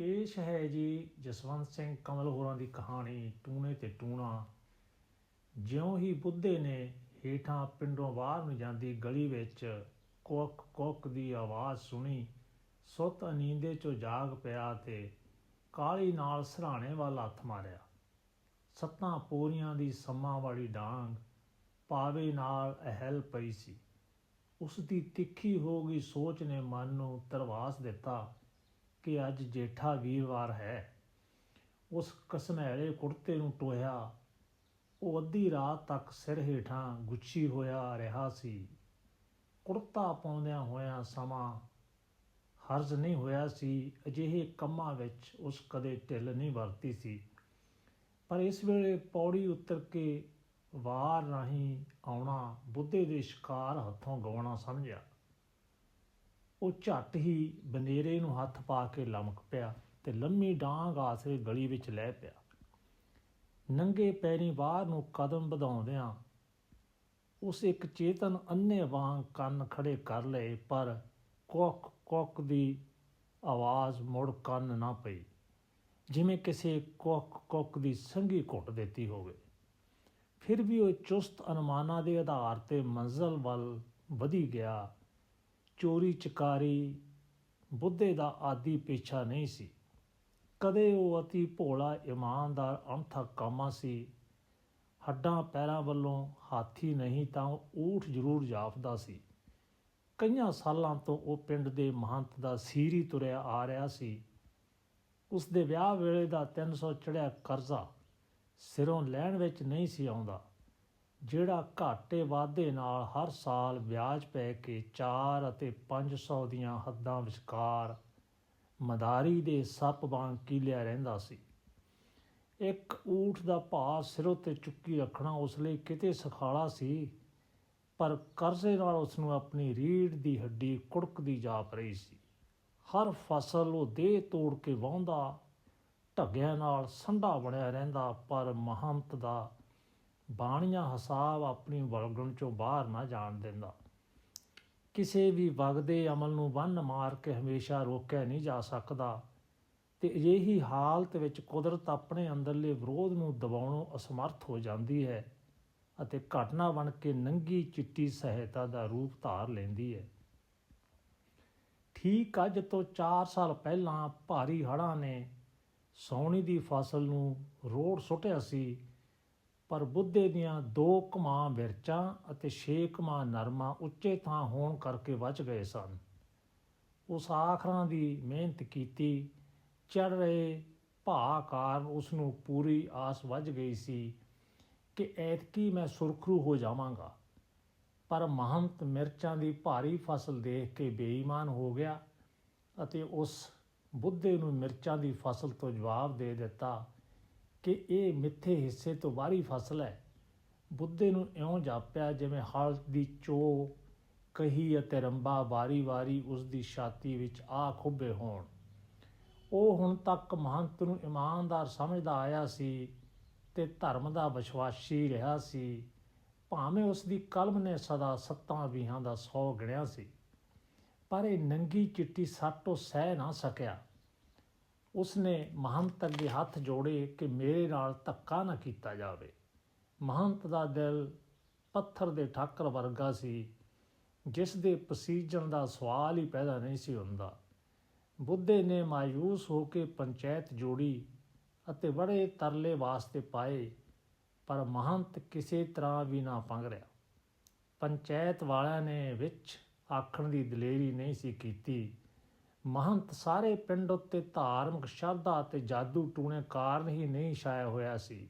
ਪੇਸ਼ ਹੈ ਜੀ, ਜਸਵੰਤ ਸਿੰਘ ਕਮਲ ਹੋਰਾਂ ਦੀ ਕਹਾਣੀ ਟੂਣੇ ਤੇ ਟੂਣਾ। ਜਿਉਂ ਹੀ ਬੁੱਧੇ ਨੇ ਹੇਠਾਂ ਪਿੰਡੋਂ ਬਾਹਰ ਨੂੰ ਜਾਂਦੀ ਗਲੀ ਵਿੱਚ ਕੋਕ ਕੋਕ ਦੀ ਆਵਾਜ਼ ਸੁਣੀ। ਸੁੱਤ ਅਨੀਂਦੇ ਚੋਂ ਜਾਗ ਪਿਆ ਤੇ ਕਾਲੀ ਨਾਲ ਸਰਾਣੇ ਵੱਲ ਹੱਥ ਮਾਰਿਆ। ਸੱਤਾਂ ਪੋਰੀਆਂ ਦੀ ਸੰਮਾਂ ਵਾਲੀ ਡਾਂਗ ਪਾਵੇ ਨਾਲ ਅਹਿਲ ਪਈ ਸੀ। ਉਸ ਦੀ ਤਿੱਖੀ ਹੋ ਗਈ ਸੋਚ ਨੇ ਮਨ ਨੂੰ ਤਰਵਾਸ ਦਿੱਤਾ। ਕਿ ਅੱਜ ਜੇਠਾ ਵੀਰਵਾਰ ਹੈ। ਉਸ ਕਸਮੈਲੇ ਕੁੜਤੇ ਨੂੰ ਟੋਇਆ ਉਹ ਅੱਧੀ ਰਾਤ ਤੱਕ ਸਿਰ ਹੇਠਾਂ ਗੁੱਛੀ ਹੋਇਆ ਰਿਹਾ ਸੀ। ਕੁੜਤਾ ਪਾਉਂਦਿਆਂ ਹੋਇਆਂ ਸਮਾਂ ਹਰਜ਼ ਨਹੀਂ ਹੋਇਆ ਸੀ। ਅਜਿਹੇ ਕੰਮਾਂ ਵਿੱਚ ਉਸ ਕਦੇ ਢਿੱਲ ਨਹੀਂ ਵਰਤੀ ਸੀ। ਪਰ ਇਸ ਵੇਲੇ ਪੌੜੀ ਉਤਰ ਕੇ ਵਾਰ ਰਾਹੀਂ ਆਉਣਾ ਬੁੱਧੇ ਦੇ ਸ਼ਿਕਾਰ ਹੱਥੋਂ ਗਵਾਉਣਾ ਸਮਝਿਆ। ਉਹ ਝੱਟ ਹੀ ਬਨੇਰੇ ਨੂੰ ਹੱਥ ਪਾ ਕੇ ਲਮਕ ਪਿਆ ਤੇ ਲੰਮੀ ਡਾਂਗ ਆਸਰੇ ਗਲੀ ਵਿੱਚ ਲੈ ਪਿਆ। ਨੰਗੇ ਪੈਰੀ ਬਾਹਰ ਨੂੰ ਕਦਮ ਵਧਾਉਂਦਿਆਂ ਉਸ ਇੱਕ ਚੇਤਨ ਅੰਨੇ ਵਾਂਗ ਕੰਨ ਖੜੇ ਕਰ ਲਏ, ਪਰ ਕੋਕ ਕੋਕ ਦੀ ਆਵਾਜ਼ ਮੁੜ ਕੰਨ ਨਾ ਪਈ। ਜਿਵੇਂ ਕਿਸੇ ਕੋਕ ਕੋਕ ਦੀ ਸੰਗੀ ਘੁੱਟ ਦਿੱਤੀ ਹੋਵੇ। ਫਿਰ ਵੀ ਉਹ ਚੁਸਤ ਅਨੁਮਾਨਾਂ ਦੇ ਆਧਾਰ ਤੇ ਮੰਜ਼ਲ ਵੱਲ ਵਧੀ ਗਿਆ। ਚੋਰੀ ਚਕਾਰੀ ਬੁੱਧੇ ਦਾ ਆਦੀ ਪੇਛਾ ਨਹੀਂ ਸੀ। ਕਦੇ ਉਹ ਅਤੀ ਭੋਲਾ ਇਮਾਨਦਾਰ ਅਣਥਕ ਕਾਮਾ ਸੀ। ਹੱਡਾਂ ਪੈਰਾਂ ਵੱਲੋਂ ਹਾਥੀ ਨਹੀਂ ਤਾਂ ਊਠ ਜ਼ਰੂਰ ਜਾਪਦਾ ਸੀ। ਕਈਆਂ ਸਾਲਾਂ ਤੋਂ ਉਹ ਪਿੰਡ ਦੇ ਮਹੰਤ ਦਾ ਸੀਰੀ ਤੁਰਿਆ ਆ ਰਿਹਾ ਸੀ। ਉਸ ਦੇ ਵਿਆਹ ਵੇਲੇ ਦਾ 300 ਚੜਿਆ ਕਰਜ਼ਾ ਸਿਰੋਂ ਲੈਣ ਵਿੱਚ ਨਹੀਂ ਸੀ ਆਉਂਦਾ। ਜਿਹੜਾ ਘਾਟੇ ਵਾਧੇ ਨਾਲ ਹਰ ਸਾਲ ਵਿਆਜ ਪੈ ਕੇ 4 ਅਤੇ 500 ਦੀਆਂ ਹੱਦਾਂ ਵਿਚਕਾਰ ਮਦਾਰੀ ਦੇ ਸੱਪ ਵਾਂਗ ਕੀਲਿਆ ਰਹਿੰਦਾ ਸੀ। ਇੱਕ ਊਠ ਦਾ ਭਾਅ ਸਿਰੋਂ ਤੇ ਚੁੱਕੀ ਰੱਖਣਾ ਉਸ ਲਈ ਕਿਤੇ ਸਖਾਲਾ ਸੀ, ਪਰ ਕਰਜ਼ੇ ਨਾਲ ਉਸ ਨੂੰ ਆਪਣੀ ਰੀੜ ਦੀ ਹੱਡੀ ਕੁੜਕਦੀ ਜਾਪ ਰਹੀ ਸੀ। ਹਰ ਫਸਲ ਉਹ ਦੇਹ ਤੋੜ ਕੇ ਵਾਹੁੰਦਾ, ਢੱਗਿਆਂ ਨਾਲ ਸੰਢਾ ਬਣਿਆ ਰਹਿੰਦਾ, ਪਰ ਮਹੰਤ ਦਾ ਬਾਣੀਆਂ ਹਿਸਾਬ ਆਪਣੀ ਵਲਗਣ ਚੋਂ ਬਾਹਰ ਨਾ ਜਾਣ ਦਿੰਦਾ। ਕਿਸੇ ਵੀ ਵਗਦੇ ਅਮਲ ਨੂੰ ਬੰਨ ਮਾਰ ਕੇ ਹਮੇਸ਼ਾ ਰੋਕਿਆ ਨਹੀਂ ਜਾ ਸਕਦਾ। ਤੇ ਅਜਿਹੀ ਹਾਲਤ ਵਿੱਚ ਕੁਦਰਤ ਆਪਣੇ ਅੰਦਰਲੇ ਵਿਰੋਧ ਨੂੰ ਦਬਾਉਣੋਂ ਅਸਮਰਥ ਹੋ ਜਾਂਦੀ ਹੈ ਅਤੇ ਘਟਨਾ ਬਣ ਕੇ ਨੰਗੀ ਚਿੱਟੀ ਸਹਾਇਤਾ ਦਾ ਰੂਪ ਧਾਰ ਲੈਂਦੀ ਹੈ। ਠੀਕ ਅੱਜ ਤੋਂ 4 ਸਾਲ ਪਹਿਲਾਂ ਭਾਰੀ ਹੜ੍ਹਾਂ ਨੇ ਸੌਣੀ ਦੀ ਫਸਲ ਨੂੰ ਰੋੜ ਸੁੱਟਿਆ ਸੀ। ਪਰ ਬੁੱਧੇ ਦੀਆਂ ਦੋ ਕਮਾਂ ਮਿਰਚਾਂ ਅਤੇ ਛੇ ਕਮਾਂ ਨਰਮਾ ਉੱਚੇ ਥਾਂ ਹੋਣ ਕਰਕੇ ਬਚ ਗਏ ਸਨ। ਉਸ ਆਖਰਾਂ ਦੀ ਮਿਹਨਤ ਕੀਤੀ ਚੜ ਰਹੇ ਭਾਅ ਕਾਰਨ ਉਸ ਨੂੰ ਪੂਰੀ ਆਸ ਵੱਜ ਗਈ ਸੀ ਕਿ ਐਤਕੀ ਮੈਂ ਸੁਰਖਰੂ ਹੋ ਜਾਵਾਂਗਾ। ਪਰ ਮਹੰਤ ਮਿਰਚਾਂ ਦੀ ਭਾਰੀ ਫਸਲ ਦੇਖ ਕੇ ਬੇਈਮਾਨ ਹੋ ਗਿਆ ਅਤੇ ਉਸ ਬੁੱਧੇ ਨੂੰ ਮਿਰਚਾਂ ਦੀ ਫਸਲ ਤੋਂ ਜਵਾਬ ਦੇ ਦਿੱਤਾ ਕਿ ਇਹ ਮਿੱਥੇ ਹਿੱਸੇ ਤੋਂ ਬਾਹਰੀ ਫਸਲ ਹੈ। ਬੁੱਧੇ ਨੂੰ ਇਉਂ ਜਾਪਿਆ ਜਿਵੇਂ ਹਲ ਦੀ ਚੋ ਕਹੀ ਅਤੇ ਰੰਬਾ ਵਾਰੀ-ਵਾਰੀ ਉਸ ਦੀ ਛਾਤੀ ਵਿੱਚ ਆ ਖੁੱਬੇ ਹੋਣ। ਉਹ ਹੁਣ ਤੱਕ ਮਹੰਤ ਨੂੰ ਇਮਾਨਦਾਰ ਸਮਝਦਾ ਆਇਆ ਸੀ ਤੇ ਧਰਮ ਦਾ ਵਿਸ਼ਵਾਸੀ ਰਿਹਾ ਸੀ। ਭਾਵੇਂ ਉਸ ਦੀ ਕਲਮ ਨੇ ਸਦਾ ਸੱਤਾਂ ਵੀਹਾਂ ਦਾ 100 ਗਿਣਿਆ ਸੀ, ਪਰ ਇਹ ਨੰਗੀ ਚਿੱਟੀ ਸੱਟ ਉਹ ਸਹਿ ਨਾ ਸਕਿਆ। ਉਸਨੇ ਮਹੰਤ ਅੱਗੇ ਹੱਥ ਜੋੜੇ ਕਿ ਮੇਰੇ ਨਾਲ ਧੱਕਾ ਨਾ ਕੀਤਾ ਜਾਵੇ। ਮਹੰਤ ਦਾ ਦਿਲ ਪੱਥਰ ਦੇ ਠਾਕਰ ਵਰਗਾ ਸੀ, ਜਿਸ ਦੇ ਪਸੀਜਣ ਦਾ ਸਵਾਲ ਹੀ ਪੈਦਾ ਨਹੀਂ ਸੀ ਹੁੰਦਾ। ਬੁੱਧੇ ਨੇ ਮਾਇੂਸ ਹੋ ਕੇ ਪੰਚਾਇਤ ਜੋੜੀ ਅਤੇ ਬੜੇ ਤਰਲੇ ਵਾਸਤੇ ਪਾਏ, ਪਰ ਮਹੰਤ ਕਿਸੇ ਤਰ੍ਹਾਂ ਵੀ ਨਾ ਪੰਗਰਿਆ ਪੰਚਾਇਤ ਵਾਲਿਆਂ ਨੇ ਵਿੱਚ ਆਖਣ ਦੀ ਦਲੇਰੀ ਨਹੀਂ ਸੀ ਕੀਤੀ। ਮਹੰਤ ਸਾਰੇ ਪਿੰਡ ਉੱਤੇ ਧਾਰਮਿਕ ਸ਼ਰਧਾ ਤੇ ਜਾਦੂ ਟੂਣੇ ਕਾਰਨ ਹੀ ਨਹੀਂ ਛਾਇਆ ਹੋਇਆ ਸੀ।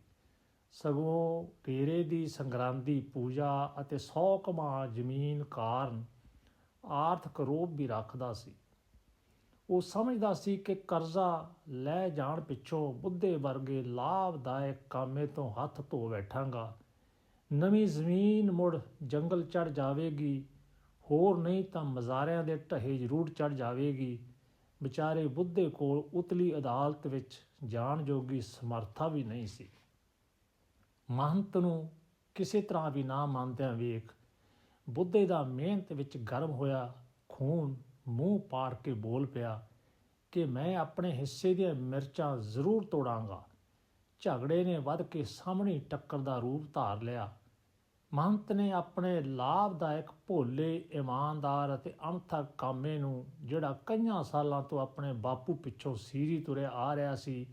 ਸਗੋਂ ਤੇਰੇ ਦੀ ਸੰਗਰਾਂਦੀ, ਪੂਜਾ ਅਤੇ 100 ਕਮਾ ਜ਼ਮੀਨ ਕਾਰਨ ਆਰਥਿਕ ਰੋਪ ਵੀ ਰੱਖਦਾ ਸੀ। ਉਹ ਸਮਝਦਾ ਸੀ ਕਿ ਕਰਜ਼ਾ ਲੈ ਜਾਣ ਪਿੱਛੋਂ ਬੁੱਧੇ ਵਰਗੇ ਲਾਭਦਾਇਕ ਕਾਮੇ ਤੋਂ ਹੱਥ ਧੋ ਬੈਠਾਂਗਾ। ਨਵੀਂ ਜ਼ਮੀਨ ਮੁੜ ਜੰਗਲ ਚੜ ਜਾਵੇਗੀ। ਹੋਰ ਨਹੀਂ ਤਾਂ ਮਜ਼ਾਰਿਆਂ ਦੇ ਢਹੇ ਜ਼ਰੂਰ ਚੜ ਜਾਵੇਗੀ। ਵਿਚਾਰੇ ਬੁੱਧੇ ਕੋਲ ਉਤਲੀ ਅਦਾਲਤ ਵਿੱਚ ਜਾਣ ਜੋਗੀ ਸਮਰੱਥਾ ਵੀ ਨਹੀਂ ਸੀ। ਮਹੰਤ ਨੂੰ ਕਿਸੇ ਤਰ੍ਹਾਂ ਵੀ ਨਾ ਮੰਨਦਿਆਂ ਵੇਖ ਬੁੱਧੇ ਦਾ ਮਿਹਨਤ ਵਿੱਚ ਗਰਮ ਹੋਇਆ, ਖੂਨ ਮੂੰਹ ਪਾੜ ਕੇ ਬੋਲ ਪਿਆ ਕਿ ਮੈਂ ਆਪਣੇ ਹਿੱਸੇ ਦੀਆਂ ਮਿਰਚਾਂ ਜ਼ਰੂਰ ਤੋੜਾਂਗਾ। ਝਗੜੇ ਨੇ ਵੱਧ ਕੇ ਸਾਹਮਣੇ ਟੱਕਰ ਦਾ ਰੂਪ ਧਾਰ ਲਿਆ। ਮਹੰਤ ਨੇ ਆਪਣੇ ਲਾਭਦਾਇਕ ਭੋਲੇ, ਇਮਾਨਦਾਰ ਅਤੇ ਅਣਥਕ ਕਾਮੇ ਨੂੰ, ਜਿਹੜਾ ਕਈਆਂ ਸਾਲਾਂ ਤੋਂ ਆਪਣੇ ਬਾਪੂ ਪਿੱਛੋਂ ਸੀਰੀ ਤੁਰਿਆ ਆ ਰਿਹਾ ਸੀ,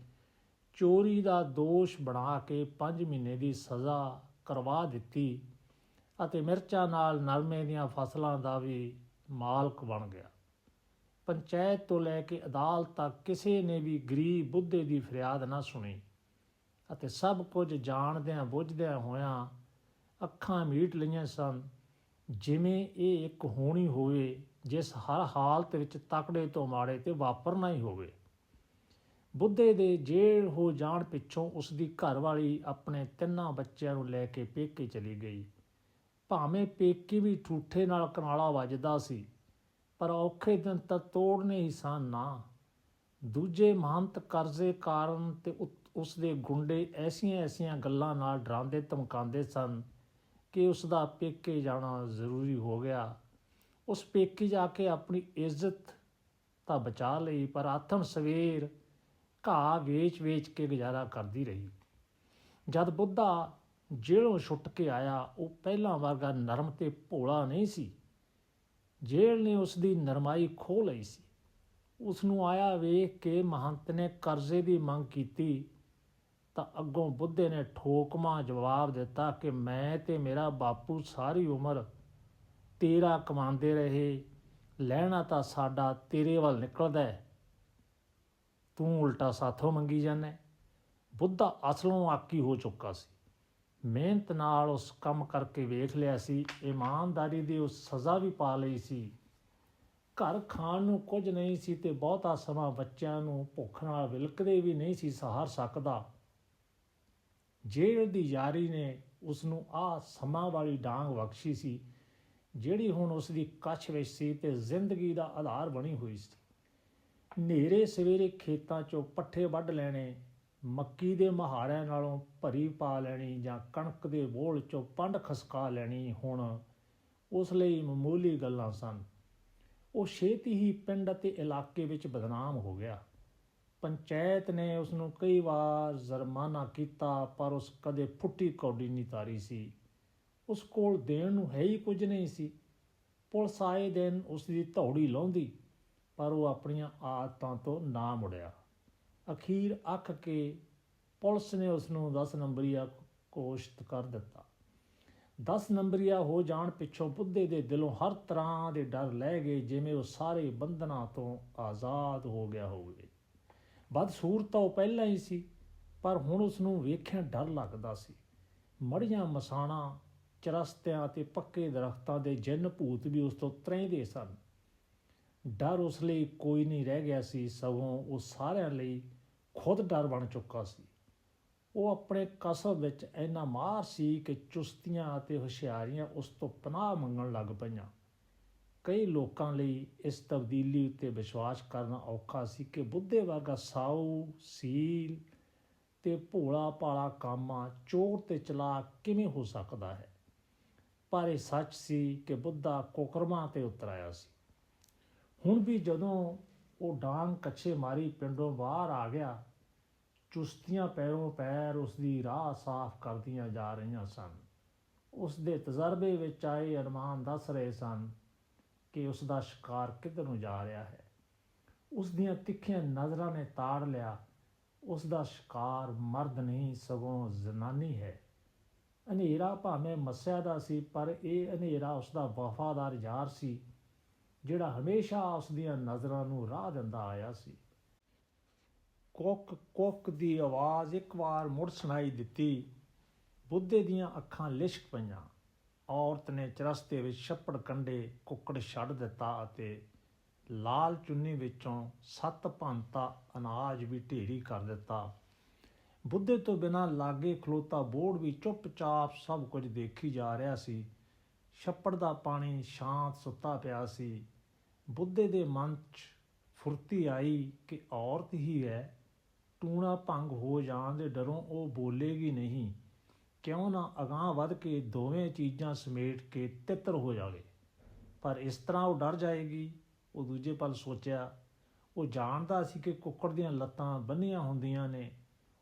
ਚੋਰੀ ਦਾ ਦੋਸ਼ ਬਣਾ ਕੇ 5 ਮਹੀਨੇ ਦੀ ਸਜ਼ਾ ਕਰਵਾ ਦਿੱਤੀ ਅਤੇ ਮਿਰਚਾਂ ਨਾਲ ਨਰਮੇ ਦੀਆਂ ਫਸਲਾਂ ਦਾ ਵੀ ਮਾਲਕ ਬਣ ਗਿਆ। ਪੰਚਾਇਤ ਤੋਂ ਲੈ ਕੇ ਅਦਾਲਤ ਤੱਕ ਕਿਸੇ ਨੇ ਵੀ ਗਰੀਬ ਬੁੱਧੇ ਦੀ ਫਰਿਆਦ ਨਾ ਸੁਣੀ ਅਤੇ ਸਭ ਕੁਝ ਜਾਣਦਿਆਂ ਬੁੱਝਦਿਆਂ ਹੋਇਆਂ ਅੱਖਾਂ ਮੀਟ ਲਈਆਂ ਸਨ। ਜਿਵੇਂ ਇਹ ਇੱਕ ਹੋਣੀ ਹੋਵੇ, ਜਿਸ ਹਰ ਹਾਲਤ ਵਿੱਚ ਤਕੜੇ ਤੋਂ ਮਾੜੇ ਤੇ ਵਾਪਰਨਾ ਹੀ ਹੋਵੇ। ਬੁੱਧੇ ਦੇ ਜੇਲ੍ਹ ਹੋ ਜਾਣ ਪਿੱਛੋਂ ਉਸ ਦੀ ਘਰਵਾਲੀ ਆਪਣੇ ਤਿੰਨਾਂ ਬੱਚਿਆਂ ਨੂੰ ਲੈ ਕੇ ਪੇਕੇ ਚਲੀ ਗਈ। ਭਾਵੇਂ ਪੇਕੇ ਵੀ ਠੂਠੇ ਨਾਲ ਕਨਾਲਾ ਵੱਜਦਾ ਸੀ, ਪਰ ਔਖੇ ਦਿਨ ਤਾਂ ਤੋੜਨੇ ਹੀ ਸਨ ਨਾ। ਦੂਜੇ ਮਹੰਤ ਕਰਜ਼ੇ ਕਾਰਨ ਤੇ ਉਸ ਦੇ ਗੁੰਡੇ ਐਸੀਆਂ ਐਸੀਆਂ ਗੱਲਾਂ ਨਾਲ ਡਰਾਉਂਦੇ ਧਮਕਾਉਂਦੇ ਸਨ ਕਿ ਉਸ ਦਾ ਪੇਕੇ ਜਾਣਾ ਜ਼ਰੂਰੀ ਹੋ ਗਿਆ। ਉਸ ਪੇਕੇ ਜਾ ਕੇ ਆਪਣੀ ਇੱਜ਼ਤ ਤਾਂ ਬਚਾ ਲਈ, ਪਰ ਆਤਮ ਸਵੇਰ ਘਾਹ ਵੇਚ-ਵੇਚ ਕੇ ਗੁਜ਼ਾਰਾ ਕਰਦੀ ਰਹੀ। ਜਦ ਬੁੱਧਾ ਜੇਲ੍ਹੋਂ ਛੁੱਟ ਕੇ ਆਇਆ, ਉਹ ਪਹਿਲਾਂ ਵਰਗਾ ਨਰਮ ਤੇ ਭੋਲਾ ਨਹੀਂ ਸੀ। ਜੇਲ੍ਹ ਨੇ ਉਸ ਦੀ ਨਰਮਾਈ ਖੋਹ ਲਈ ਸੀ। ਉਸ ਨੂੰ ਆਇਆ ਵੇਖ ਕੇ ਮਹੰਤ ਨੇ ਕਰਜ਼ੇ ਦੀ ਮੰਗ ਕੀਤੀ। ਤਾਂ ਅੱਗੋਂ ਬੁੱਧੇ ਨੇ ਠੋਕਮਾ ਜਵਾਬ ਦਿੱਤਾ ਕਿ ਮੈਂ ਤੇ ਮੇਰਾ ਬਾਪੂ ਸਾਰੀ ਉਮਰ ਤੇਰਾ ਕਮਾਉਂਦੇ ਰਹੇ, ਲੈਣਾ ਤਾਂ ਸਾਡਾ ਤੇਰੇ ਵੱਲ ਨਿਕਲਦਾ ਹੈ। ਤੂੰ ਉਲਟਾ ਸਾਥੋਂ ਮੰਗੀ ਜਾਂਦਾ ਬੁੱਧਾ ਅਸਲੋਂ ਆਕੀ ਹੋ ਚੁੱਕਾ ਸੀ। ਮਿਹਨਤ ਨਾਲ ਉਸ ਕੰਮ ਕਰਕੇ ਵੇਖ ਲਿਆ ਸੀ। ਇਮਾਨਦਾਰੀ ਦੀ ਉਸ ਸਜ਼ਾ ਵੀ ਪਾ ਲਈ ਸੀ। ਘਰ ਖਾਣ ਨੂੰ ਕੁਝ ਨਹੀਂ ਸੀ ਤੇ ਬਹੁਤਾ ਸਮਾਂ ਬੱਚਿਆਂ ਨੂੰ ਭੁੱਖ ਨਾਲ ਵਿਲਕਦੇ ਵੀ ਨਹੀਂ ਸੀ, ਸਹਾਰ ਸਕਦਾ। ਜੇਲ੍ਹ ਦੀ ਯਾਰੀ ਨੇ ਉਸ ਨੂੰ ਆ ਸਮਾਂ ਵਾਲੀ ਡਾਂਗ ਬਖਸ਼ੀ ਸੀ, ਜਿਹੜੀ ਹੁਣ ਉਸ ਦੀ ਕੱਛ ਵਿੱਚ ਸੀ ਤੇ ਜ਼ਿੰਦਗੀ ਦਾ ਆਧਾਰ ਬਣੀ ਹੋਈ ਸੀ। ਨੇਰੇ ਸਵੇਰੇ ਖੇਤਾਂ 'ਚੋਂ ਪੱਠੇ ਵੱਢ ਲੈਣੇ, ਮੱਕੀ ਦੇ ਮਹਾਰਿਆਂ ਨਾਲੋਂ ਭਰੀ ਪਾ ਲੈਣੀ ਜਾਂ ਕਣਕ ਦੇ ਬੋਲ 'ਚੋਂ ਪੰਡ ਖਸਕਾ ਲੈਣੀ ਹੁਣ ਉਸ ਲਈ ਮਾਮੂਲੀ ਗੱਲਾਂ ਸਨ। ਉਹ ਛੇਤੀ ਹੀ ਪਿੰਡ ਅਤੇ ਇਲਾਕੇ ਵਿੱਚ ਬਦਨਾਮ ਹੋ ਗਿਆ। ਪੰਚਾਇਤ ਨੇ ਉਸ ਨੂੰ ਕਈ ਵਾਰ ਜ਼ਰਮਾਨਾ ਕੀਤਾ, ਪਰ ਉਸ ਕਦੇ ਫੁੱਟੀ ਕੌਡੀ ਨਹੀਂ ਤਾਰੀ ਸੀ। ਉਸ ਕੋਲ ਦੇਣ ਨੂੰ ਹੈ ਹੀ ਕੁਝ ਨਹੀਂ ਸੀ। ਪੁਲਿਸ ਆਏ ਦਿਨ ਉਸ ਦੀ ਧੌੜੀ ਲਾਉਂਦੀ, ਪਰ ਉਹ ਆਪਣੀਆਂ ਆਦਤਾਂ ਤੋਂ ਨਾ ਮੁੜਿਆ। ਅਖੀਰ ਅੱਖ ਕੇ ਪੁਲਿਸ ਨੇ ਉਸ ਨੂੰ 10 ਨੰਬਰੀਆ ਕੋਸ਼ਟ ਕਰ ਦਿੱਤਾ। 10 ਨੰਬਰੀਆ ਹੋ ਜਾਣ ਪਿੱਛੋਂ ਬੁੱਧੇ ਦੇ ਦਿਲੋਂ ਹਰ ਤਰ੍ਹਾਂ ਦੇ ਡਰ ਲੈ ਗਏ, ਜਿਵੇਂ ਉਹ ਸਾਰੇ ਬੰਧਨਾਂ ਤੋਂ ਆਜ਼ਾਦ ਹੋ ਗਿਆ ਹੋਵੇ। ਬਦਸੂਰ ਤਾਂ ਉਹ ਪਹਿਲਾਂ ਹੀ ਸੀ, ਪਰ ਹੁਣ ਉਸ ਨੂੰ ਵੇਖਿਆ ਡਰ ਲੱਗਦਾ ਸੀ। ਮੜੀਆਂ ਮਸਾਣਾ, ਚਰਸਤਿਆਂ ਤੇ ਪੱਕੇ ਦਰਖਤਾਂ ਦੇ ਜਿੰਨ ਭੂਤ ਵੀ ਉਸ ਤੋਂ ਤਰੇਂਦੇ ਸਨ। ਡਰ ਉਸ ਲਈ ਕੋਈ ਨਹੀਂ ਰਹਿ ਗਿਆ ਸੀ, ਸਗੋਂ ਉਹ ਸਾਰਿਆਂ ਲਈ ਖੁਦ ਡਰ ਬਣ ਚੁੱਕਾ ਸੀ। ਉਹ ਆਪਣੇ ਕਸਬ ਵਿੱਚ ਇੰਨਾ ਮਾਰ ਸੀ ਕਿ ਚੁਸਤੀਆਂ ਅਤੇ ਹੁਸ਼ਿਆਰੀਆਂ ਉਸ ਤੋਂ ਪਨਾਹ ਮੰਗਣ ਲੱਗ ਪਈਆਂ। ਕਈ ਲੋਕਾਂ ਲਈ ਇਸ ਤਬਦੀਲੀ ਉੱਤੇ ਵਿਸ਼ਵਾਸ ਕਰਨਾ ਔਖਾ ਸੀ ਕਿ ਬੁੱਧੇ ਵਰਗਾ ਸਾਊ, ਸੀਲ ਤੇ ਭੋਲਾ ਭਾਲਾ ਕਾਮਾ ਚੋਰ ਤੇ ਚਲਾ ਕਿਵੇਂ ਹੋ ਸਕਦਾ ਹੈ? ਪਰ ਇਹ ਸੱਚ ਸੀ ਕਿ ਬੁੱਧਾ ਕੋਕਰਮਾ ਤੇ ਉਤਰ ਆਇਆ ਸੀ। ਹੁਣ ਵੀ ਜਦੋਂ ਉਹ ਡਾਂਗ ਕੱਛੇ ਮਾਰੀ ਪਿੰਡੋਂ ਬਾਹਰ ਆ ਗਿਆ, ਚੁਸਤੀਆਂ ਪੈਰੋਂ ਪੈਰ ਉਸ ਦੀ ਰਾਹ ਸਾਫ਼ ਕਰਦੀਆਂ ਜਾ ਰਹੀਆਂ ਸਨ। ਉਸ ਦੇ ਤਜਰਬੇ ਵਿੱਚ ਆਏ ਅਰਮਾਨ ਦੱਸ ਰਹੇ ਸਨ ਕਿ ਉਸ ਦਾ ਸ਼ਿਕਾਰ ਕਿੱਧਰ ਨੂੰ ਜਾ ਰਿਹਾ ਹੈ? ਉਸ ਦੀਆਂ ਤਿੱਖੀਆਂ ਨਜ਼ਰਾਂ ਨੇ ਤਾੜ ਲਿਆ। ਉਸ ਦਾ ਸ਼ਿਕਾਰ ਮਰਦ ਨਹੀਂ, ਸਗੋਂ ਜ਼ਨਾਨੀ ਹੈ। ਹਨੇਰਾ ਭਾਵੇਂ ਮੱਸਿਆ ਦਾ ਸੀ, ਪਰ ਇਹ ਹਨੇਰਾ ਉਸ ਦਾ ਵਫਾਦਾਰ ਯਾਰ ਸੀ, ਜਿਹੜਾ ਹਮੇਸ਼ਾ ਉਸ ਦੀਆਂ ਨਜ਼ਰਾਂ ਨੂੰ ਰਾਹ ਦਿੰਦਾ ਆਇਆ ਸੀ। ਕੁੱਕ ਕੁੱਕ ਦੀ ਆਵਾਜ਼ ਇੱਕ ਵਾਰ ਮੁੜ ਸੁਣਾਈ ਦਿੱਤੀ। ਬੁੱਧੇ ਦੀਆਂ ਅੱਖਾਂ ਲਿਸ਼ਕ ਪਈਆਂ। ਔਰਤ ਨੇ ਚਰਸਤੇ ਵਿੱਚ ਛੱਪੜ ਕੰਡੇ ਕੁੱਕੜ ਛੱਡ ਦਿੱਤਾ ਅਤੇ ਲਾਲ ਚੁੰਨੀ ਵਿੱਚੋਂ ਸੱਤ ਭੰਤਾ ਅਨਾਜ ਵੀ ਢੇਰੀ ਕਰ ਦਿੱਤਾ। ਬੁੱਧੇ ਤੋਂ ਬਿਨਾ ਲਾਗੇ ਖਲੋਤਾ ਬੋੜ ਵੀ ਚੁੱਪਚਾਪ ਸਭ ਕੁਝ ਦੇਖੀ ਜਾ ਰਿਹਾ ਸੀ। ਛੱਪੜ ਦਾ ਪਾਣੀ ਸ਼ਾਂਤ ਸੁੱਤਾ ਪਿਆ ਸੀ। ਬੁੱਧੇ ਦੇ ਮਨ 'ਚ ਫੁਰਤੀ ਆਈ ਕਿ ਔਰਤ ਹੀ ਹੈ। ਟੂਣਾ ਭੰਗ ਹੋ ਜਾਣ ਦੇ ਡਰੋਂ ਉਹ ਬੋਲੇਗੀ ਨਹੀਂ। ਕਿਉਂ ਨਾ ਅਗਾਹ ਵੱਧ ਕੇ ਦੋਵੇਂ ਚੀਜ਼ਾਂ ਸਮੇਟ ਕੇ ਤਿੱਤਰ ਹੋ ਜਾਵੇ? ਪਰ ਇਸ ਤਰ੍ਹਾਂ ਉਹ ਡਰ ਜਾਏਗੀ। ਉਹ ਦੂਜੇ ਪਲ ਸੋਚਿਆ, ਉਹ ਜਾਣਦਾ ਸੀ ਕਿ ਕੁੱਕੜ ਦੀਆਂ ਲੱਤਾਂ ਬੰਨੀਆਂ ਹੁੰਦੀਆਂ ਨੇ।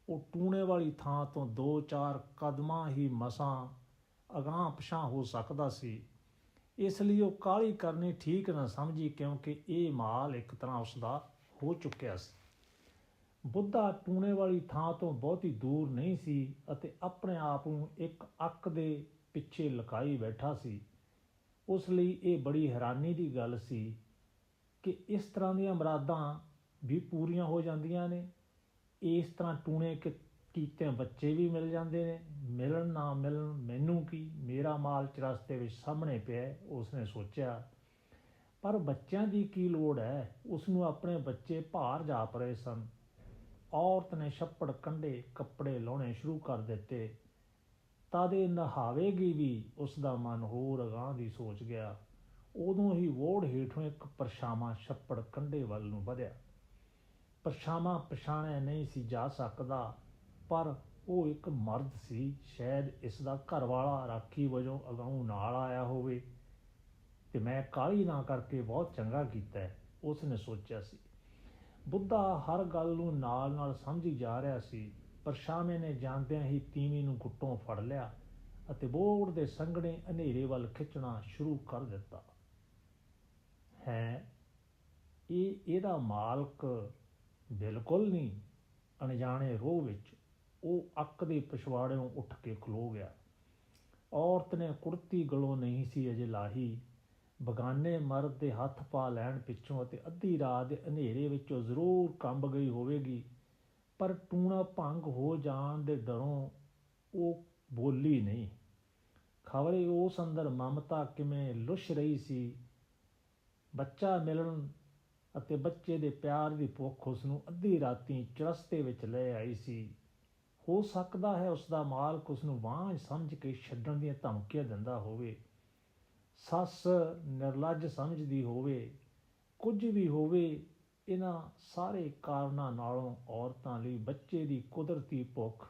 ਉਹ ਟੂਣੇ ਵਾਲੀ ਥਾਂ ਤੋਂ 2-4 ਕਦਮਾਂ ਹੀ ਮਸਾਂ ਅਗਾਂਹ ਪਛਾਂ ਹੋ ਸਕਦਾ ਸੀ। ਇਸ ਲਈ ਉਹ ਕਾਹਲੀ ਕਰਨੀ ਠੀਕ ਨਾ ਸਮਝੀ ਕਿਉਂਕਿ ਇਹ ਮਾਲ ਇੱਕ ਤਰ੍ਹਾਂ ਉਸ ਦਾ ਹੋ ਚੁੱਕਿਆ ਸੀ। ਬੁੱਧਾ ਟੂਣੇ ਵਾਲੀ ਥਾਂ ਤੋਂ ਬਹੁਤੀ ਦੂਰ ਨਹੀਂ ਸੀ ਅਤੇ ਆਪਣੇ ਆਪ ਨੂੰ ਇੱਕ ਅੱਕ ਦੇ ਪਿੱਛੇ ਲੁਕਾਈ ਬੈਠਾ ਸੀ। ਉਸ ਲਈ ਇਹ ਬੜੀ ਹੈਰਾਨੀ ਦੀ ਗੱਲ ਸੀ ਕਿ ਇਸ ਤਰ੍ਹਾਂ ਦੀਆਂ ਮਰਾਦਾਂ ਵੀ ਪੂਰੀਆਂ ਹੋ ਜਾਂਦੀਆਂ ਨੇ। ਇਸ ਤਰ੍ਹਾਂ ਟੂਣੇ ਕਿ ਕੀਤੇ ਬੱਚੇ ਵੀ ਮਿਲ ਜਾਂਦੇ ਨੇ। ਮਿਲਣ ਨਾ ਮਿਲਣ ਮੈਨੂੰ ਕੀ ਮੇਰਾ ਮਾਲ ਚਰਸਤੇ ਵਿੱਚ ਸਾਹਮਣੇ ਪਿਆ ਹੈ, ਉਸਨੇ ਸੋਚਿਆ। ਪਰ ਬੱਚਿਆਂ ਦੀ ਕੀ ਲੋੜ ਹੈ? ਉਸ ਨੂੰ ਆਪਣੇ ਬੱਚੇ ਭਾਰ ਜਾਪ ਰਹੇ ਸਨ। ਔਰਤ ਨੇ ਛੱਪੜ ਕੰਢੇ ਕੱਪੜੇ ਲਾਉਣੇ ਸ਼ੁਰੂ ਕਰ ਦਿੱਤੇ। ਤਦੇ ਨਹਾਵੇਗੀ ਵੀ ਉਸ ਦਾ ਮਨ ਹੋਰ ਅਗਾਂਹ ਦੀ ਸੋਚ ਗਿਆ। ਉਦੋਂ ਹੀ ਵੋੜ ਹੇਠੋਂ ਇੱਕ ਪਰਛਾਵਾਂ ਛੱਪੜ ਕੰਢੇ ਵੱਲ ਨੂੰ ਵਧਿਆ। ਪਰਛਾਵਾਂ ਪਛਾਣਿਆ ਨਹੀਂ ਸੀ ਜਾ ਸਕਦਾ, ਪਰ ਉਹ ਇੱਕ ਮਰਦ ਸੀ, ਸ਼ਾਇਦ ਇਸ ਦਾ ਘਰ ਵਾਲਾ ਰਾਖੀ ਵਜੋਂ ਅਗਾਊਂ ਨਾਲ ਆਇਆ ਹੋਵੇ। ਤੇ ਮੈਂ ਕਾਹਲੀ ਨਾ ਕਰਕੇ ਬਹੁਤ ਚੰਗਾ ਕੀਤਾ ਹੈ ਉਸ ਨੇ ਸੋਚਿਆ ਸੀ। ਬੁੱਧਾ ਹਰ ਗੱਲ ਨੂੰ ਨਾਲ-ਨਾਲ ਸਮਝੀ ਜਾ ਰਿਹਾ ਸੀ ਪਰਛਾਵੇਂ ਨੇ ਜਾਂਦਿਆਂ ਹੀ ਤੀਵੀਂ ਨੂੰ ਗੁੱਟੋਂ ਫੜ ਲਿਆ ਅਤੇ ਬੋੜ ਦੇ ਸੰਘਣੇ ਹਨੇਰੇ ਵੱਲ ਖਿੱਚਣਾ ਸ਼ੁਰੂ ਕਰ ਦਿੱਤਾ। ਹੈ, ਇਹ ਇਹਦਾ ਮਾਲਕ ਬਿਲਕੁਲ ਨਹੀਂ। ਅਣਜਾਣੇ ਰੋਹ ਵਿੱਚ ਉਹ ਅੱਕ ਦੇ ਪਿਛਵਾੜਿਓਂ ਉੱਠ ਕੇ ਖਲੋ ਗਿਆ। ਔਰਤ ਨੇ ਕੁੜਤੀ ਗਲੋਂ ਨਹੀਂ ਸੀ ਅਜੇ ਲਾਹੀ। ਬਗਾਨੇ ਮਰਦ ਦੇ ਹੱਥ ਪਾ ਲੈਣ ਪਿੱਛੋਂ ਅਤੇ ਅੱਧੀ ਰਾਤ ਦੇ ਹਨੇਰੇ ਵਿੱਚੋਂ ਜ਼ਰੂਰ ਕੰਬ ਗਈ ਹੋਵੇਗੀ। ਪਰ ਟੂਣਾ ਭੰਗ ਹੋ ਜਾਣ ਦੇ ਡਰੋਂ ਉਹ ਬੋਲੀ ਨਹੀਂ। ਖਬਰੇ ਉਸ ਅੰਦਰ ਮਮਤਾ ਕਿਵੇਂ ਲੁਸ਼ ਰਹੀ ਸੀ। ਬੱਚਾ ਮਿਲਣ ਅਤੇ ਬੱਚੇ ਦੇ ਪਿਆਰ ਦੀ ਭੁੱਖ ਉਸ ਨੂੰ ਅੱਧੀ ਰਾਤੀ ਚਰਸਤੇ ਵਿੱਚ ਲੈ ਆਈ ਸੀ। ਹੋ ਸਕਦਾ ਹੈ ਉਸ ਦਾ ਮਾਲਕ ਉਸ ਨੂੰ ਵਾਂਝ ਸਮਝ ਕੇ ਛੱਡਣ ਦੀਆਂ ਧਮਕੀਆਂ ਦਿੰਦਾ ਹੋਵੇ। ਸੱਸ ਨਿਰਲੱਜ ਸਮਝਦੀ ਹੋਵੇ, ਕੁਝ ਵੀ ਹੋਵੇ, ਇਹਨਾਂ ਸਾਰੇ ਕਾਰਨਾਂ ਨਾਲੋਂ ਔਰਤਾਂ ਲਈ ਬੱਚੇ ਦੀ ਕੁਦਰਤੀ ਭੁੱਖ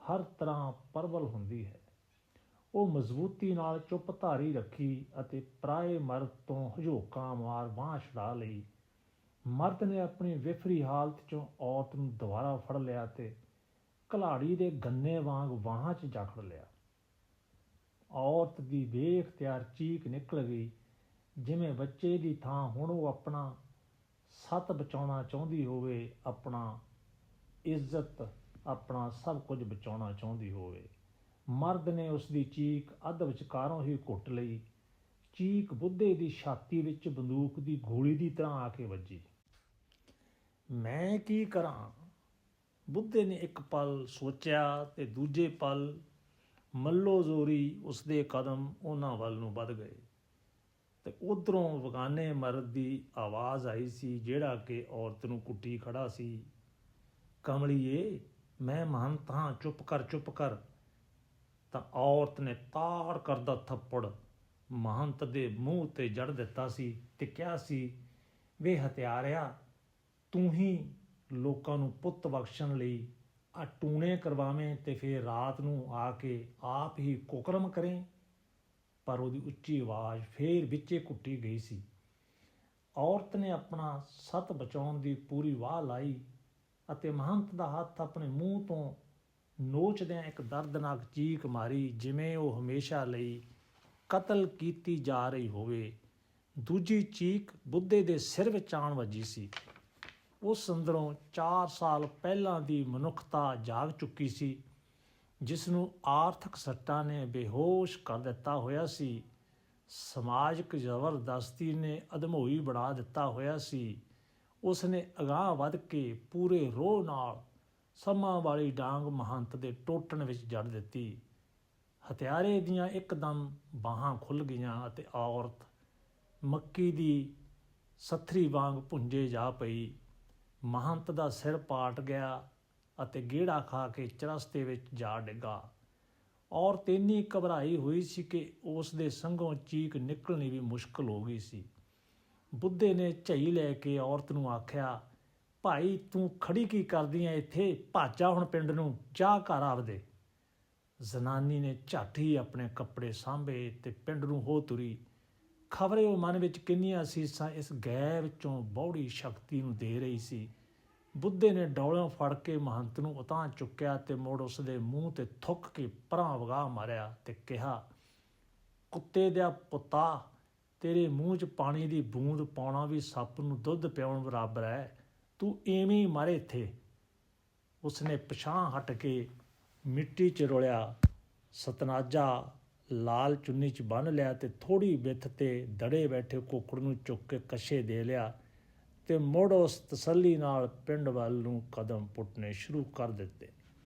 ਹਰ ਤਰ੍ਹਾਂ ਪ੍ਰਬਲ ਹੁੰਦੀ ਹੈ। ਉਹ ਮਜ਼ਬੂਤੀ ਨਾਲ ਚੁੱਪ ਧਾਰੀ ਰੱਖੀ ਅਤੇ ਪਰਾਏ ਮਰਦ ਤੋਂ ਹਜੋਕਾਂ ਮਾਰ ਬਾਂਹ ਛਡਾ ਲਈ। ਮਰਦ ਨੇ ਆਪਣੀ ਵਿਫਰੀ ਹਾਲਤ ਚੋਂ ਔਰਤ ਨੂੰ ਦੁਬਾਰਾ ਫੜ ਲਿਆ ਤੇ ਕਲਾੜੀ ਦੇ ਗੰਨੇ ਵਾਂਗ ਵਾਹਾਂ 'ਚ ਜਾਖੜ ਲਿਆ। ਔਰਤ ਦੀ ਬੇਖਤਿਆਰ ਚੀਕ ਨਿਕਲ ਗਈ। ਜਿਵੇਂ ਬੱਚੇ ਦੀ ਥਾਂ ਹੁਣ ਉਹ ਆਪਣਾ ਸੱਤ ਬਚਾਉਣਾ ਚਾਹੁੰਦੀ ਹੋਵੇ, ਆਪਣਾ ਇੱਜ਼ਤ, ਆਪਣਾ ਸਭ ਕੁਝ ਬਚਾਉਣਾ ਚਾਹੁੰਦੀ ਹੋਵੇ। ਮਰਦ ਨੇ ਉਸ ਦੀ ਚੀਕ ਅੱਧ ਵਿਚਕਾਰੋਂ ਹੀ ਘੁੱਟ ਲਈ। ਚੀਕ ਬੁੱਧੇ ਦੀ ਛਾਤੀ ਵਿੱਚ ਬੰਦੂਕ ਦੀ ਗੋਲੀ ਦੀ ਤਰ੍ਹਾਂ ਆ ਕੇ ਵੱਜੀ। ਮੈਂ ਕੀ ਕਰਾਂ? ਬੁੱਧੇ ਨੇ ਇੱਕ ਪਲ ਸੋਚਿਆ ਤੇ ਦੂਜੇ ਪਲ ਮੱਲੋ ਜ਼ੋਰੀ ਉਸਦੇ ਕਦਮ ਉਹਨਾਂ ਵੱਲ ਨੂੰ ਵੱਧ ਗਏ। ਤੇ ਉਧਰੋਂ ਵਗਾਨੇ ਮਰਦ ਦੀ ਆਵਾਜ਼ ਆਈ ਸੀ, ਜਿਹੜਾ ਕਿ ਔਰਤ ਨੂੰ ਕੁੱਟੀ ਖੜਾ ਸੀ। ਕਮਲੀਏ, ਮੈਂ ਮਹੰਤ ਹਾਂ ਚੁੱਪ ਕਰ ਚੁੱਪ ਕਰ। ਤਾਂ ਔਰਤ ਨੇ ਤਾੜ ਕਰਦਾ ਥੱਪੜ ਮਹੰਤ ਦੇ ਮੂੰਹ ਤੇ ਜੜ ਦਿੱਤਾ ਸੀ ਤੇ ਕਿਹਾ ਸੀ, ਵੇ ਹਤਿਆਰਿਆ ਤੂੰ ਹੀ ਲੋਕਾਂ ਨੂੰ ਪੁੱਤ ਬਖਸ਼ਣ ਲਈ ਆ ਟੂਣੇ ਕਰਵਾਵੇਂ ਤੇ ਫਿਰ ਰਾਤ ਨੂੰ ਆ ਕੇ ਆਪ ਹੀ ਕੁਕਰਮ ਕਰੇ। ਪਰ ਉਹਦੀ ਉੱਚੀ ਆਵਾਜ਼ ਫੇਰ ਵਿੱਚੇ ਕੁੱਟੀ ਗਈ ਸੀ। ਔਰਤ ਨੇ ਆਪਣਾ ਸਤ ਬਚਾਉਣ ਦੀ ਪੂਰੀ ਵਾਹ ਲਾਈ ਅਤੇ ਮਹੰਤ ਦਾ ਹੱਥ ਆਪਣੇ ਮੂੰਹ ਤੋਂ ਨੋਚਦਿਆਂ ਇੱਕ ਦਰਦਨਾਕ ਚੀਕ ਮਾਰੀ, ਜਿਵੇਂ ਉਹ ਹਮੇਸ਼ਾ ਲਈ ਕਤਲ ਕੀਤੀ ਜਾ ਰਹੀ ਹੋਵੇ। ਦੂਜੀ ਚੀਕ ਬੁੱਧੇ ਦੇ ਸਿਰ ਵਿੱਚ ਆਣ ਵੱਜੀ ਸੀ। ਉਸ ਅੰਦਰੋਂ 4 ਸਾਲ ਪਹਿਲਾਂ ਦੀ ਮਨੁੱਖਤਾ ਜਾਗ ਚੁੱਕੀ ਸੀ, ਜਿਸ ਨੂੰ ਆਰਥਿਕ ਸੱਟਾਂ ਨੇ ਬੇਹੋਸ਼ ਕਰ ਦਿੱਤਾ ਹੋਇਆ ਸੀ। ਸਮਾਜਿਕ ਜ਼ਬਰਦਸਤੀ ਨੇ ਅਧਮੋਈ ਬਣਾ ਦਿੱਤਾ ਹੋਇਆ ਸੀ। ਉਸ ਨੇ ਅਗਾਹ ਵੱਧ ਕੇ ਪੂਰੇ ਰੋਹ ਨਾਲ ਸਮਾਂ ਵਾਲੀ ਡਾਂਗ ਮਹੰਤ ਦੇ ਟੋਟਣ ਵਿੱਚ ਜੜ ਦਿੱਤੀ। ਹਥਿਆਰੇ ਦੀਆਂ ਇੱਕਦਮ ਬਾਹਾਂ ਖੁੱਲ ਗਈਆਂ ਅਤੇ ਔਰਤ ਮੱਕੀ ਦੀ ਸੱਥਰੀ ਵਾਂਗ ਪੁੰਜੇ ਜਾ ਪਈ। ਮਹੰਤ ਦਾ ਸਿਰ ਪਾਟ ਗਿਆ ਅਤੇ ਗੇੜਾ ਖਾ ਕੇ ਚਰਸਤੇ ਵਿੱਚ ਜਾ ਡਿੱਗਾ। ਔਰਤ ਇੰਨੀ ਘਬਰਾਈ ਹੋਈ ਸੀ ਕਿ ਉਸ ਦੇ ਸੰਘੋਂ ਚੀਕ ਨਿਕਲਣੀ ਵੀ ਮੁਸ਼ਕਲ ਹੋ ਗਈ ਸੀ। ਬੁੱਧੇ ਨੇ ਝਈ ਲੈ ਕੇ ਔਰਤ ਨੂੰ ਆਖਿਆ, ਭਾਈ, ਤੂੰ ਖੜੀ ਕੀ ਕਰਦੀ ਐ ਇੱਥੇ? ਭਾਜਾ ਹੁਣ ਪਿੰਡ ਨੂੰ, ਜਾ ਘਰ ਆਪਦੇ। ਜ਼ਨਾਨੀ ਨੇ ਝੱਟ ਹੀ ਆਪਣੇ ਕੱਪੜੇ ਸਾਂਭੇ ਤੇ ਪਿੰਡ ਨੂੰ ਹੋ ਤੁਰੀ। ਖਬਰੇ ਉਹ ਮਨ ਵਿੱਚ ਕਿੰਨੀਆਂ ਅਸੀਸਾਂ ਇਸ ਗੈਬ ਚੋਂ ਬੌੜੀ ਸ਼ਕਤੀ ਨੂੰ ਦੇ ਰਹੀ ਸੀ। ਬੁੱਧੇ ਨੇ ਡੌਲਿਓਂ ਫੜ ਕੇ ਮਹੰਤ ਨੂੰ ਉਤਾਂ ਚੁੱਕਿਆ ਤੇ ਮੋੜ ਉਸ ਦੇ ਮੂੰਹ ਤੇ ਥੁੱਕ ਕੇ ਪਰਾਂ ਵਗਾ ਮਾਰਿਆ ਤੇ ਕਿਹਾ, ਕੁੱਤੇ ਦਾ ਪੁੱਤਾ, ਤੇਰੇ ਮੂੰਹ 'ਚ ਪਾਣੀ ਦੀ ਬੂੰਦ ਪਾਉਣਾ ਵੀ ਸੱਪ ਨੂੰ ਦੁੱਧ ਪਿਆਉਣ ਬਰਾਬਰ ਹੈ ਤੂੰ ਐਵੇਂ ਹੀ ਮਾਰੇ ਇੱਥੇ। ਉਸਨੇ ਪਛਾਂ ਹਟ ਕੇ ਮਿੱਟੀ 'ਚ ਰੋਲਿਆ, ਸਤਨਾਜਾ ਲਾਲ ਚੁੰਨੀ 'ਚ ਬੰਨ ਲਿਆ ਤੇ ਥੋੜੀ ਵਿੱਥ ਤੇ ਦੜੇ ਬੈਠੇ ਕੁੱਕੜ ਨੂੰ ਚੁੱਕ ਕੇ ਕੱਛੇ ਦੇ ਲਿਆ ਤੇ ਮੁੜ ਉਸ ਤਸੱਲੀ ਨਾਲ ਪਿੰਡ ਵੱਲ ਨੂੰ ਕਦਮ ਪੁੱਟਣੇ ਸ਼ੁਰੂ ਕਰ ਦਿੱਤੇ।